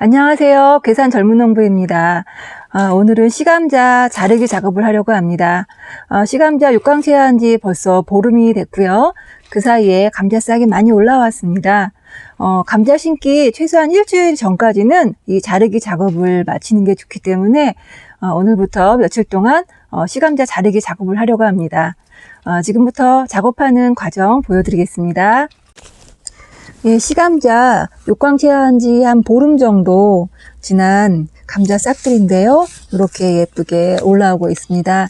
안녕하세요. 괴산 젊은 농부입니다. 아, 오늘은 시감자 자르기 작업을 하려고 합니다. 아, 시감자 육광채한 지 벌써 보름이 됐고요. 그 사이에 감자 싹이 많이 올라왔습니다. 어, 감자 심기 최소한 일주일 전까지는 이 자르기 작업을 마치는 게 좋기 때문에 어, 오늘부터 며칠 동안 어, 시감자 자르기 작업을 하려고 합니다. 어, 지금부터 작업하는 과정 보여드리겠습니다. 예, 시감자 육광채한 지 한 보름 정도 지난 감자 싹들인데요. 이렇게 예쁘게 올라오고 있습니다.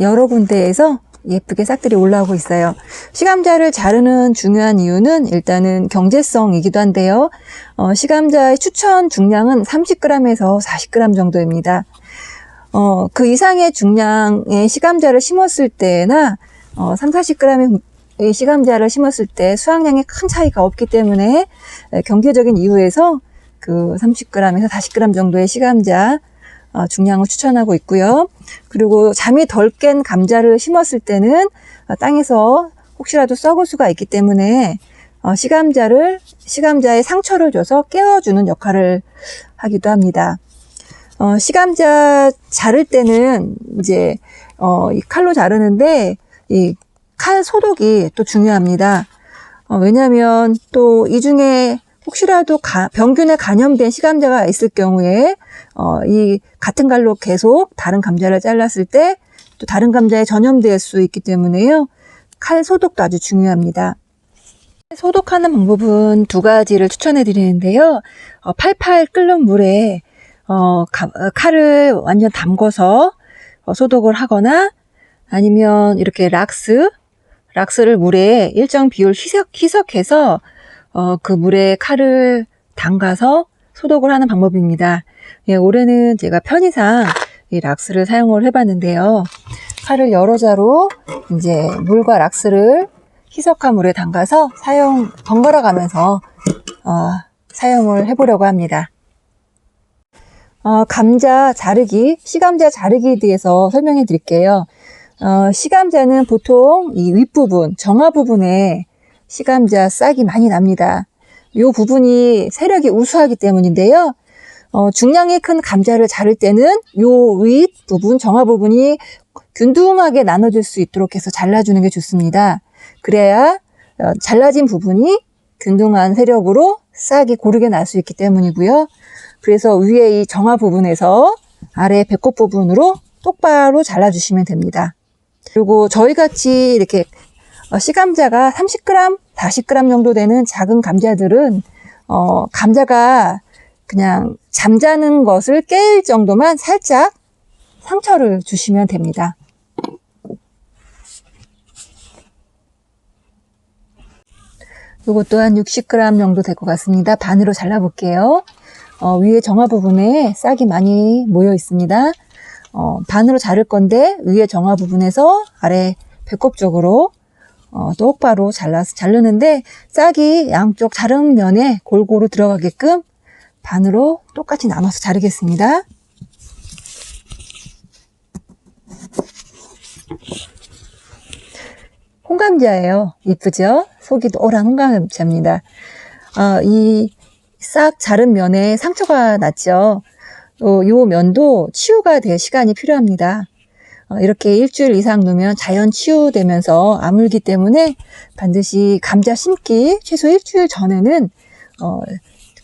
여러 군데에서 예쁘게 싹들이 올라오고 있어요. 시감자를 자르는 중요한 이유는 일단은 경제성이기도 한데요. 어, 시감자의 추천 중량은 30g에서 40g 정도입니다. 어, 그 이상의 중량의 시감자를 심었을 때나 어, 3, 40g의 이 시감자를 심었을 때 수확량에 큰 차이가 없기 때문에 경제적인 이유에서 그 30g에서 40g 정도의 시감자 어, 중량을 추천하고 있고요. 그리고 잠이 덜 깬 감자를 심었을 때는 어, 땅에서 혹시라도 썩을 수가 있기 때문에 어, 시감자를 시감자에 상처를 줘서 깨워주는 역할을 하기도 합니다. 시감자 자를 때는 이제 이 칼로 자르는데 이 칼 소독이 또 중요합니다. 왜냐하면 또 이 중에 혹시라도 가, 병균에 감염된 시감자가 있을 경우에 어, 이 같은 칼로 계속 다른 감자를 잘랐을 때 또 다른 감자에 전염될 수 있기 때문에요. 칼 소독도 아주 중요합니다. 소독하는 방법은 두 가지를 추천해 드리는데요. 어, 팔팔 끓는 물에 어, 가, 어, 칼을 완전 담궈서 어, 소독을 하거나 아니면 이렇게 락스, 락스를 물에 일정 비율 희석, 희석해서 어, 그 물에 칼을 담가서 소독을 하는 방법입니다. 예, 올해는 제가 편의상 이 락스를 사용을 해봤는데요. 칼을 여러 자로 이제 물과 락스를 희석한 물에 담가서 사용, 번갈아 가면서 어, 사용을 해보려고 합니다. 어, 감자 자르기, 시감자 자르기에 대해서 설명해 드릴게요. 어, 시감자는 보통 이 윗부분, 정화 부분에 시감자 싹이 많이 납니다. 이 부분이 세력이 우수하기 때문인데요. 어, 중량이 큰 감자를 자를 때는 요윗 부분, 정화 부분이 균등하게 나눠질 수 있도록 해서 잘라주는 게 좋습니다. 그래야 어, 잘라진 부분이 균등한 세력으로 싹이 고르게 날 수 있기 때문이고요. 그래서 위에 이 정화 부분에서 아래 배꼽 부분으로 똑바로 잘라주시면 됩니다. 그리고 저희 같이 이렇게 어, 씨감자가 30g, 40g 정도 되는 작은 감자들은 어, 감자가 그냥 잠자는 것을 깰 정도만 살짝 상처를 주시면 됩니다. 이것도 한 60g 정도 될 것 같습니다. 반으로 잘라볼게요. 어, 위에 정화 부분에 싹이 많이 모여 있습니다. 어, 반으로 자를 건데 위에 정화 부분에서 아래 배꼽 쪽으로 어, 똑바로 잘라서 자르는데 싹이 양쪽 자른 면에 골고루 들어가게끔 반으로 똑같이 나눠서 자르겠습니다. 홍감자예요. 이쁘죠? 속이 노란 홍감자입니다. 어, 이싹 자른 면에 상처가 났죠. 어, 요 면도 치유가 될 시간이 필요합니다. 어, 이렇게 일주일 이상 놓으면 자연 치유되면서 아물기 때문에 반드시 감자 심기 최소 일주일 전에는 어,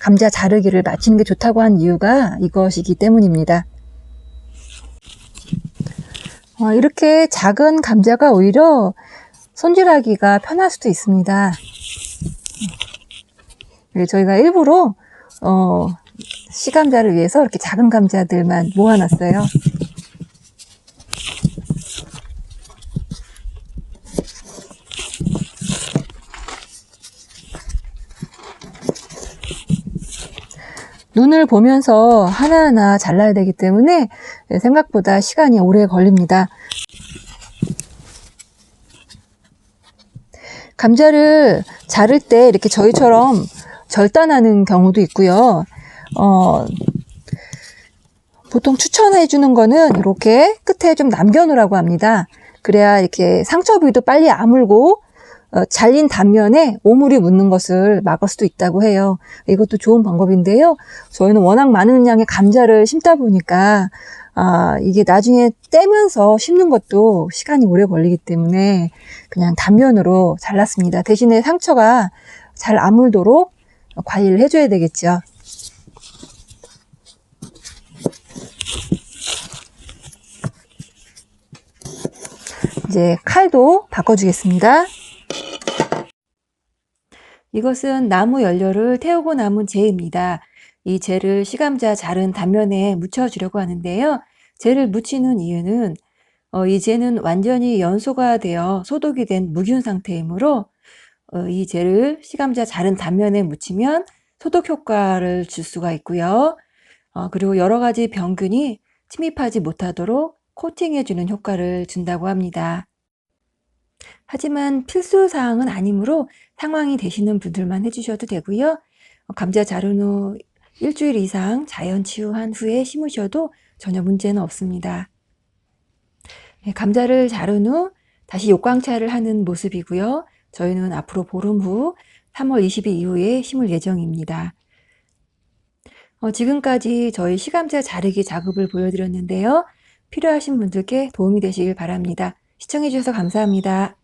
감자 자르기를 마치는 게 좋다고 한 이유가 이것이기 때문입니다. 어, 이렇게 작은 감자가 오히려 손질하기가 편할 수도 있습니다. 네, 저희가 일부러 어, 시감자를 위해서 이렇게 작은 감자들만 모아놨어요. 눈을 보면서 하나하나 잘라야 되기 때문에 생각보다 시간이 오래 걸립니다. 감자를 자를 때 이렇게 저희처럼 절단하는 경우도 있고요. 어, 보통 추천해 주는 거는 이렇게 끝에 좀 남겨 놓으라고 합니다. 그래야 이렇게 상처 부위도 빨리 아물고 어, 잘린 단면에 오물이 묻는 것을 막을 수도 있다고 해요. 이것도 좋은 방법인데요. 저희는 워낙 많은 양의 감자를 심다 보니까 아, 이게 나중에 떼면서 심는 것도 시간이 오래 걸리기 때문에 그냥 단면으로 잘랐습니다. 대신에 상처가 잘 아물도록 관리를 해줘야 되겠죠. 이제 칼도 바꿔주겠습니다. 이것은 나무 연료를 태우고 남은 재입니다. 이 재를 시감자 자른 단면에 묻혀주려고 하는데요. 재를 묻히는 이유는 어, 이 재는 완전히 연소가 되어 소독이 된 무균 상태이므로 어, 이 재를 시감자 자른 단면에 묻히면 소독 효과를 줄 수가 있고요. 어, 그리고 여러 가지 병균이 침입하지 못하도록 코팅해주는 효과를 준다고 합니다. 하지만 필수 사항은 아니므로 상황이 되시는 분들만 해주셔도 되고요. 어, 감자 자른 후 일주일 이상 자연 치유한 후에 심으셔도 전혀 문제는 없습니다. 네, 감자를 자른 후 다시 욕광차를 하는 모습이고요. 저희는 앞으로 보름 후 3월 20일 이후에 심을 예정입니다. 어, 지금까지 저희 시감자 자르기 작업을 보여드렸는데요. 필요하신 분들께 도움이 되시길 바랍니다. 시청해주셔서 감사합니다.